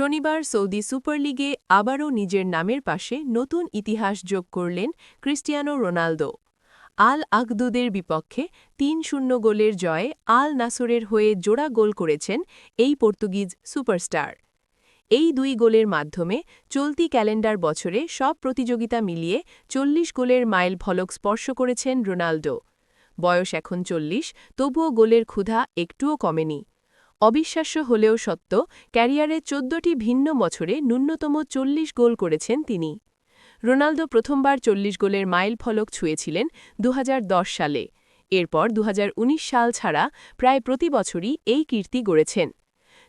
শনিবার Saudi super লিগে আবারও নিজের নামের পাশে নতুন ইতিহাস যোগ করলেন ক্রিস্টিয়ানো রোনালদো। আল আকদুদের বিপক্ষে তিন শূন্য গোলের জয়ে আল নাসরের হয়ে জোড়া গোল করেছেন এই পর্তুগিজ সুপারস্টার। এই দুই গোলের মাধ্যমে চলতি ক্যালেন্ডার বছরে সব প্রতিযোগিতা মিলিয়ে চল্লিশ গোলের মাইল ফলক স্পর্শ করেছেন রোনালদো। বয়স এখন চল্লিশ, তবুও গোলের ক্ষুধা একটুও কমেনি। অবিশ্বাস্য হলেও সত্য, ক্যারিয়ারে চোদ্দটি ভিন্ন বছরে ন্যূনতম চল্লিশ গোল করেছেন তিনি। রোনালদো প্রথমবার চল্লিশ গোলের মাইল ফলক ছুঁয়েছিলেন দুহাজার দশ সালে। এরপর দুহাজার উনিশ সাল ছাড়া প্রায় প্রতি বছরই এই কীর্তি গড়েছেন।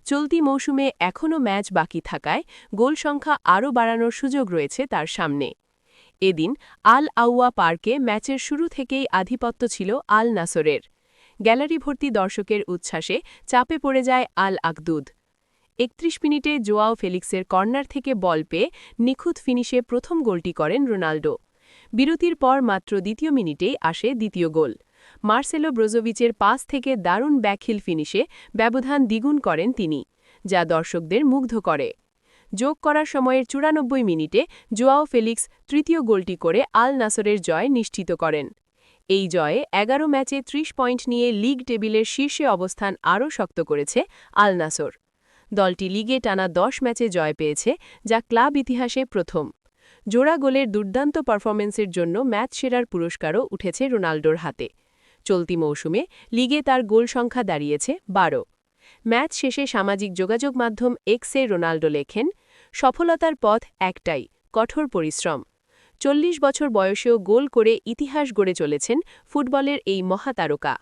চলতি মৌসুমে এখনও ম্যাচ বাকি থাকায় গোল সংখ্যা আরও বাড়ানোর সুযোগ রয়েছে তার সামনে। এদিন আল আউয়া পার্কে ম্যাচের শুরু থেকেই আধিপত্য ছিল আল নাসরের গ্যালারি ভর্তি দর্শকের উচ্ছ্বাসে চাপে পড়ে যায় আল আকদুদ। একত্রিশ মিনিটে জোয়াও ফেলিক্সের কর্নার থেকে বল পেয়ে নিখুঁত ফিনিশে প্রথম গোলটি করেন রোনাল্ডো বিরতির পর মাত্র দ্বিতীয় মিনিটেই আসে দ্বিতীয় গোল। মার্সেলো ব্রোজোভিচের পাস থেকে দারুণ ব্যাকহিল ফিনিশে ব্যবধান দ্বিগুণ করেন তিনি, যা দর্শকদের মুগ্ধ করে। যোগ করার সময়ের চুরানব্বই মিনিটে জোয়াও ফেলিক্স তৃতীয় গোলটি করে আল নাসরের জয় নিশ্চিত করেন। এই জয়ে এগারো ম্যাচে ৩০ পয়েন্ট নিয়ে লিগ টেবিলের শীর্ষে অবস্থান আরও শক্ত করেছে আল নাসর। দলটি লিগে টানা দশ ম্যাচে জয় পেয়েছে, যা ক্লাব ইতিহাসে প্রথম। জোড়া গোলের দুর্দান্ত পারফরমেন্সের জন্য ম্যাচ সেরার পুরস্কারও উঠেছে রোনাল্ডোর হাতে। চলতি মৌসুমে লিগে তার গোল সংখ্যা দাঁড়িয়েছে বারো। ম্যাচ শেষে সামাজিক যোগাযোগ মাধ্যম এক্সে রোনাল্ডো লেখেন, সফলতার পথ একটাই, কঠোর পরিশ্রম। চল্লিশ বছর বয়সেও গোল করে ইতিহাস গড়ে চলেছেন ফুটবলের এই মহাতারকা।